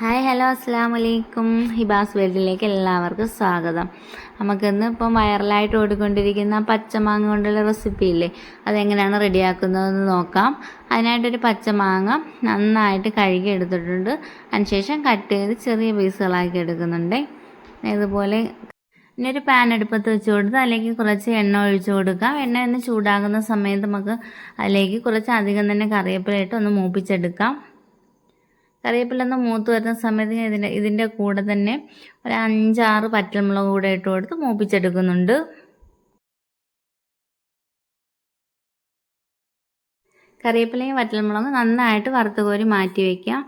Hi hello അസ്സാം വലൈക്കും ഹിബാസ് വേൾഡിലേക്ക് എല്ലാവർക്കും സ്വാഗതം. നമുക്കിന്ന് ഇപ്പം വൈറലായിട്ട് ഓടിക്കൊണ്ടിരിക്കുന്ന പച്ചമാങ്ങ കൊണ്ടുള്ള റെസിപ്പി ഇല്ലേ? അതെങ്ങനെയാണ് റെഡിയാക്കുന്നതെന്ന് നോക്കാം. അതിനായിട്ടൊരു പച്ചമാങ്ങ നന്നായിട്ട് കഴുകി എടുത്തിട്ടുണ്ട്. അതിനുശേഷം കട്ട് ചെയ്ത് ചെറിയ പീസുകളാക്കി എടുക്കുന്നുണ്ട്. ഇതുപോലെ ഇനി ഒരു പാൻ അടുപ്പത്ത് വെച്ച് കൊടുത്ത് അതിലേക്ക് കുറച്ച് എണ്ണ ഒഴിച്ച് കൊടുക്കാം. എണ്ണ ഒന്ന് ചൂടാകുന്ന സമയത്ത് നമുക്ക് അതിലേക്ക് കുറച്ച് അധികം തന്നെ കറിവേപ്പിലയിട്ട് ഒന്ന് മൂപ്പിച്ചെടുക്കാം. കറിവേപ്പില ഒന്ന് മൂത്ത് വരുന്ന സമയത്ത് ഞാൻ ഇതിന്റെ ഇതിന്റെ കൂടെ തന്നെ ഒരു അഞ്ചാറ് പറ്റൽമുളക് കൂടെ ഇട്ട് കൊടുത്ത് മൂപ്പിച്ചെടുക്കുന്നുണ്ട്. കറിവേപ്പിലയും വറ്റൽമുളകും നന്നായിട്ട് വറുത്ത് കോരി മാറ്റി വയ്ക്കാം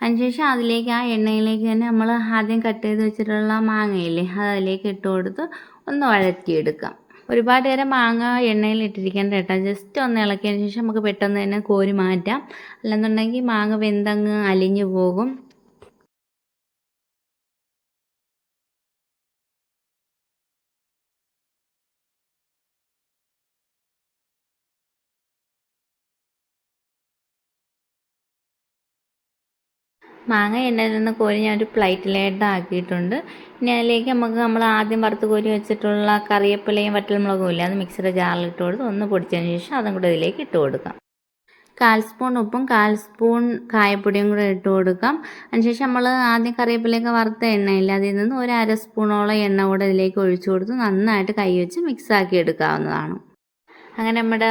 അതിനുശേഷം അതിലേക്ക് ആ എണ്ണയിലേക്ക് തന്നെ നമ്മൾ ആദ്യം കട്ട് ചെയ്ത് വെച്ചിട്ടുള്ള മാങ്ങയില്ലേ അത് അതിലേക്ക് ഇട്ട് കൊടുത്ത് ഒന്ന് വഴറ്റിയെടുക്കാം. ഒരുപാട് നേരം മാങ്ങ എണ്ണയിൽ ഇട്ടിരിക്കേണ്ട കേട്ടോ. ജസ്റ്റ് ഒന്ന് ഇളക്കിയതിന് ശേഷം നമുക്ക് പെട്ടെന്ന് തന്നെ കോരി മാറ്റാം. അല്ലെന്നുണ്ടെങ്കിൽ മാങ്ങ വെന്തങ്ങ് അലിഞ്ഞു പോകും. മാങ്ങ എണ്ണയിൽ നിന്ന് കോരി ഞാൻ ഒരു പ്ലേറ്റിലായിട്ട് ആക്കിയിട്ടുണ്ട്. ഇനി അതിലേക്ക് നമുക്ക് നമ്മൾ ആദ്യം വറുത്ത് കോരി വെച്ചിട്ടുള്ള കറിവേപ്പിലയും വറ്റൽമുളകും ഇല്ല അത് മിക്സിയുടെ ജാറിലിട്ട് കൊടുത്ത് ഒന്ന് പൊടിച്ചതിന് ശേഷം അതും കൂടെ ഇതിലേക്ക് ഇട്ട് കൊടുക്കാം. കാൽ സ്പൂൺ ഉപ്പും കാൽ സ്പൂൺ കായപ്പൊടിയും കൂടെ ഇട്ട് കൊടുക്കാം. അതിനുശേഷം നമ്മൾ ആദ്യം കറിവേപ്പിലയൊക്കെ വറുത്ത എണ്ണയില്ല അതിൽ നിന്ന് ഒരു അര സ്പൂണോളം എണ്ണ കൂടെ ഇതിലേക്ക് ഒഴിച്ചു കൊടുത്ത് നന്നായിട്ട് കൈ വെച്ച് മിക്സാക്കി എടുക്കാവുന്നതാണ്. അങ്ങനെ നമ്മുടെ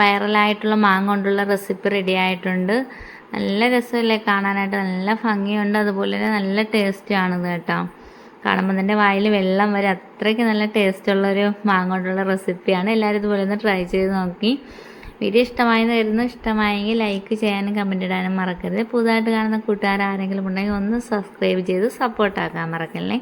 വൈറലായിട്ടുള്ള മാങ്ങ കൊണ്ടുള്ള റെസിപ്പി റെഡി ആയിട്ടുണ്ട്. നല്ല രസമല്ലേ കാണാനായിട്ട്. നല്ല ഭംഗിയുണ്ട്. അതുപോലെ തന്നെ നല്ല ടേസ്റ്റാണിത് കേട്ടോ. കാണുമ്പോൾ തന്നെ വായിൽ വെള്ളം വരെ. അത്രയ്ക്ക് നല്ല ടേസ്റ്റുള്ളൊരു മാങ്ങ കൊണ്ടുള്ള റെസിപ്പിയാണ് എല്ലാവരും ഇതുപോലെ ഒന്ന് ട്രൈ ചെയ്ത് നോക്കി. വീഡിയോ ഇഷ്ടമായി വരുന്നു ഇഷ്ടമായെങ്കിൽ ലൈക്ക് ചെയ്യാനും കമന്റ് ഇടാനും മറക്കരുത്. പുതുതായിട്ട് കാണുന്ന കൂട്ടുകാർ ആരെങ്കിലും ഉണ്ടെങ്കിൽ ഒന്ന് സബ്സ്ക്രൈബ് ചെയ്ത് സപ്പോർട്ടാക്കാൻ മറക്കല്ലേ?